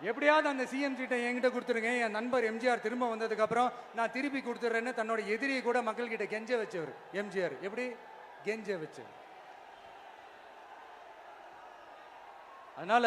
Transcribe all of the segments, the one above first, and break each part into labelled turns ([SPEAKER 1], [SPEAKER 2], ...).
[SPEAKER 1] எப்படியாவது அந்த சிஎம் சீட்டை என்கிட்ட கொடுத்துருங்க. என் நண்பர் எம்ஜிஆர் திரும்ப வந்ததுக்கு அப்புறம் நான் திருப்பி கொடுத்துட்றேன்னு தன்னோட எதிரியை கூட மக்கள்கிட்ட கெஞ்ச வச்சவர் எம்ஜிஆர் எப்படி? கெஞ்ச வச்சவர். அதனால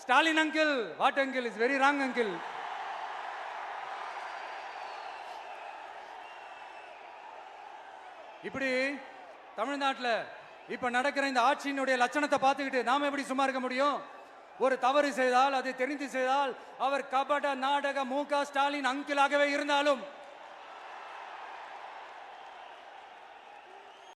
[SPEAKER 1] Stalin uncle what uncle is very wrong uncle இப்படி தமிழ்நாட்டில் இப்ப நடக்கிற இந்த ஆட்சியினுடைய லட்சணத்தை பார்த்துக்கிட்டு நாம எப்படி சும்மா இருக்க முடியும்? ஒரு தவறு செய்தால் அதை தெரிந்து செய்தால் அவர் கபட நாடக மு ஸ்டாலின் அங்கிளாகவே இருந்தாலும்